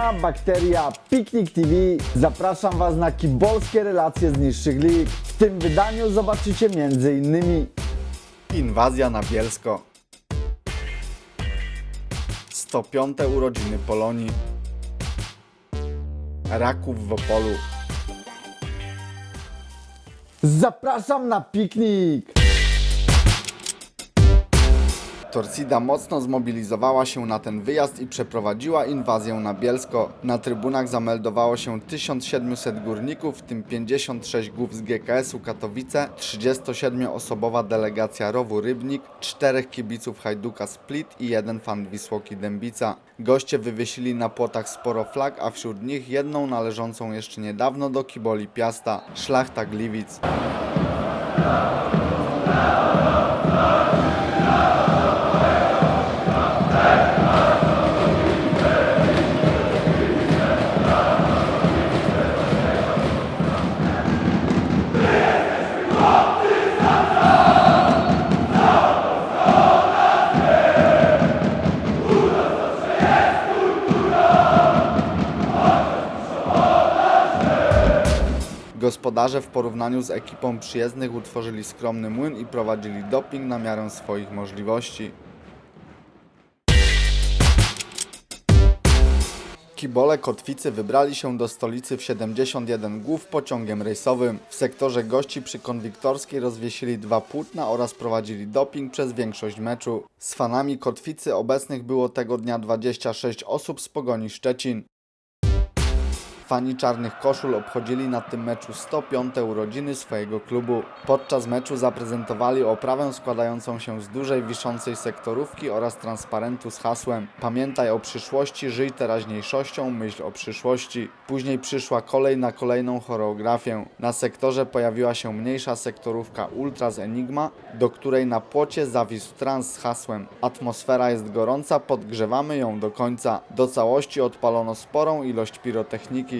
Siema, bakteria, Piknik TV. Zapraszam Was na kibolskie relacje z niższych lig. W tym wydaniu zobaczycie m.in. Inwazja na Bielsko. 105 urodziny Polonii. Raków w Opolu. Zapraszam na piknik! Torcida mocno zmobilizowała się na ten wyjazd i przeprowadziła inwazję na Bielsko. Na trybunach zameldowało się 1700 górników, w tym 56 głów z GKS-u Katowice, 37-osobowa delegacja Rowu Rybnik, czterech kibiców Hajduka Split i jeden fan Wisłoki Dębica. Goście wywiesili na płotach sporo flag, a wśród nich jedną należącą jeszcze niedawno do kiboli Piasta, szlachta Gliwic. Gospodarze w porównaniu z ekipą przyjezdnych utworzyli skromny młyn i prowadzili doping na miarę swoich możliwości. Kibole Kotwicy wybrali się do stolicy w 71 głów pociągiem rejsowym. W sektorze gości przy Konwiktorskiej rozwiesili dwa płótna oraz prowadzili doping przez większość meczu. Z fanami Kotwicy obecnych było tego dnia 26 osób z Pogoni Szczecin. Fani czarnych koszul obchodzili na tym meczu 105 urodziny swojego klubu. Podczas meczu zaprezentowali oprawę składającą się z dużej wiszącej sektorówki oraz transparentu z hasłem Pamiętaj o przyszłości, żyj teraźniejszością, myśl o przyszłości. Później przyszła kolej na kolejną choreografię. Na sektorze pojawiła się mniejsza sektorówka Ultras Enigma, do której na płocie zawisł trans z hasłem Atmosfera jest gorąca, podgrzewamy ją do końca. Do całości odpalono sporą ilość pirotechniki.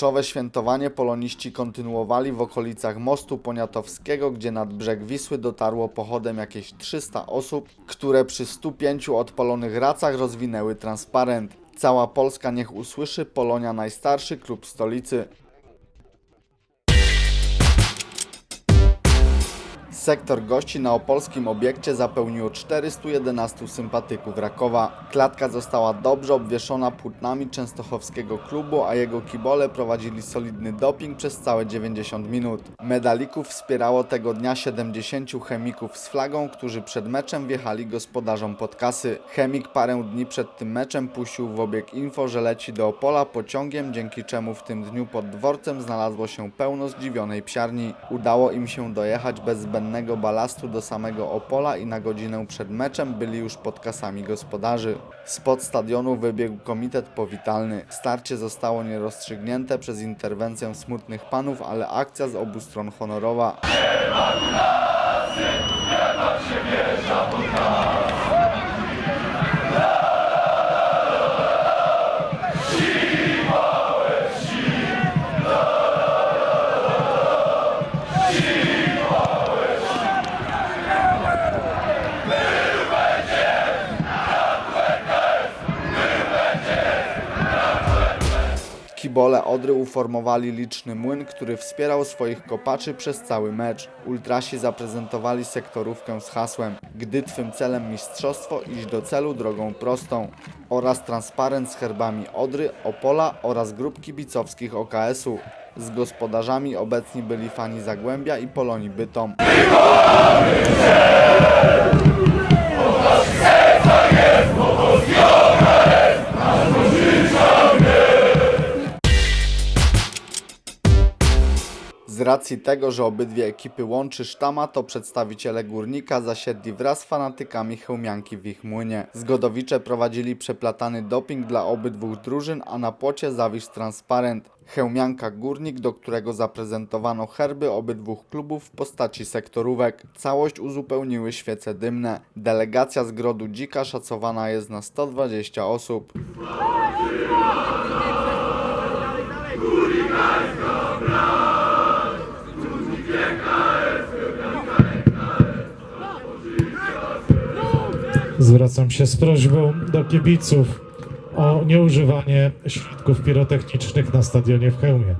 Pomeczowe świętowanie poloniści kontynuowali w okolicach mostu poniatowskiego, gdzie nad brzeg Wisły dotarło pochodem jakieś 300 osób, które przy 105 odpalonych racach rozwinęły transparent. Cała Polska niech usłyszy Polonia najstarszy klub stolicy. Sektor gości na opolskim obiekcie zapełniło 411 sympatyków Rakowa. Klatka została dobrze obwieszona płótnami częstochowskiego klubu, a jego kibole prowadzili solidny doping przez całe 90 minut. Medalików wspierało tego dnia 70 chemików z flagą, którzy przed meczem wjechali gospodarzom pod kasy. Chemik parę dni przed tym meczem puścił w obieg info, że leci do Opola pociągiem, dzięki czemu w tym dniu pod dworcem znalazło się pełno zdziwionej psiarni. Udało im się dojechać bez balastu do samego Opola i na godzinę przed meczem byli już pod kasami gospodarzy. Spod stadionu wybiegł komitet powitalny. Starcie zostało nierozstrzygnięte przez interwencję smutnych panów, ale akcja z obu stron honorowa. Kibole Odry uformowali liczny młyn, który wspierał swoich kopaczy przez cały mecz. Ultrasi zaprezentowali sektorówkę z hasłem Gdy twym celem mistrzostwo, iść do celu drogą prostą oraz transparent z herbami Odry, Opola oraz grup kibicowskich OKS-u. Z gospodarzami obecni byli fani Zagłębia i Polonii Bytom. Z racji tego, że obydwie ekipy łączy sztama, to przedstawiciele Górnika zasiedli wraz z fanatykami Chełmianki w ich młynie. Zgodowicze prowadzili przeplatany doping dla obydwu drużyn, a na płocie zawisł transparent. Chełmianka Górnik, do którego zaprezentowano herby obydwu klubów w postaci sektorówek. Całość uzupełniły świece dymne. Delegacja z Grodu Dzika szacowana jest na 120 osób. Zwracam się z prośbą do kibiców o nieużywanie środków pirotechnicznych na stadionie w Chełmie.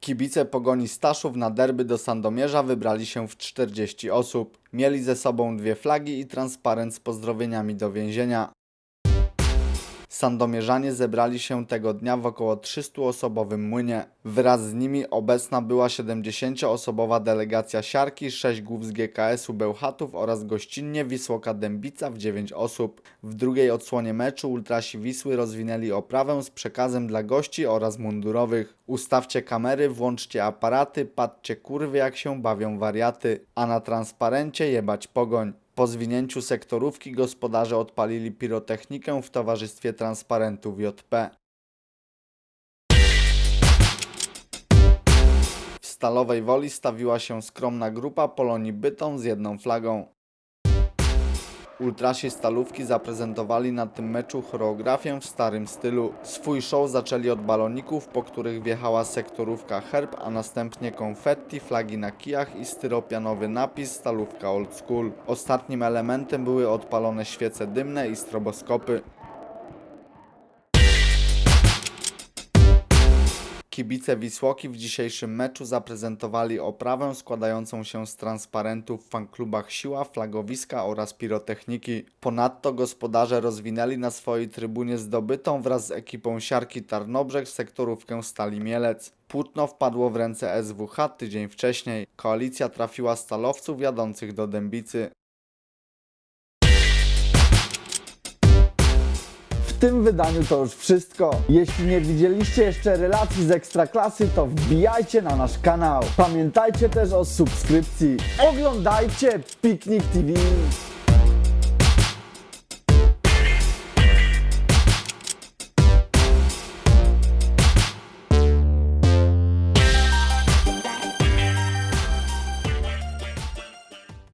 Kibice Pogoni Staszów na derby do Sandomierza wybrali się w 40 osób. Mieli ze sobą dwie flagi i transparent z pozdrowieniami do więzienia. Sandomierzanie zebrali się tego dnia w około 300-osobowym młynie. Wraz z nimi obecna była 70-osobowa delegacja Siarki, 6 głów z GKS-u Bełchatów oraz gościnnie Wisłoka Dębica w 9 osób. W drugiej odsłonie meczu ultrasi Wisły rozwinęli oprawę z przekazem dla gości oraz mundurowych. Ustawcie kamery, włączcie aparaty, patrzcie kurwy jak się bawią wariaty, a na transparencie jebać pogoń. Po zwinięciu sektorówki gospodarze odpalili pirotechnikę w towarzystwie transparentów JP. W Stalowej Woli stawiła się skromna grupa Polonii Bytom z jedną flagą. Ultrasi Stalówki zaprezentowali na tym meczu choreografię w starym stylu. Swój show zaczęli od baloników, po których wjechała sektorówka herb, a następnie konfetti, flagi na kijach i styropianowy napis Stalówka Old School. Ostatnim elementem były odpalone świece dymne i stroboskopy. Kibice Wisłoki w dzisiejszym meczu zaprezentowali oprawę składającą się z transparentów w fanklubach Siła, Flagowiska oraz Pirotechniki. Ponadto gospodarze rozwinęli na swojej trybunie zdobytą wraz z ekipą Siarki Tarnobrzeg sektorówkę Stali Mielec. Płótno wpadło w ręce SWH tydzień wcześniej. Koalicja trafiła stalowców jadących do Dębicy. Tym wydaniu to już wszystko. Jeśli nie widzieliście jeszcze relacji z Ekstraklasy, to wbijajcie na nasz kanał. Pamiętajcie też o subskrypcji. Oglądajcie Piknik TV.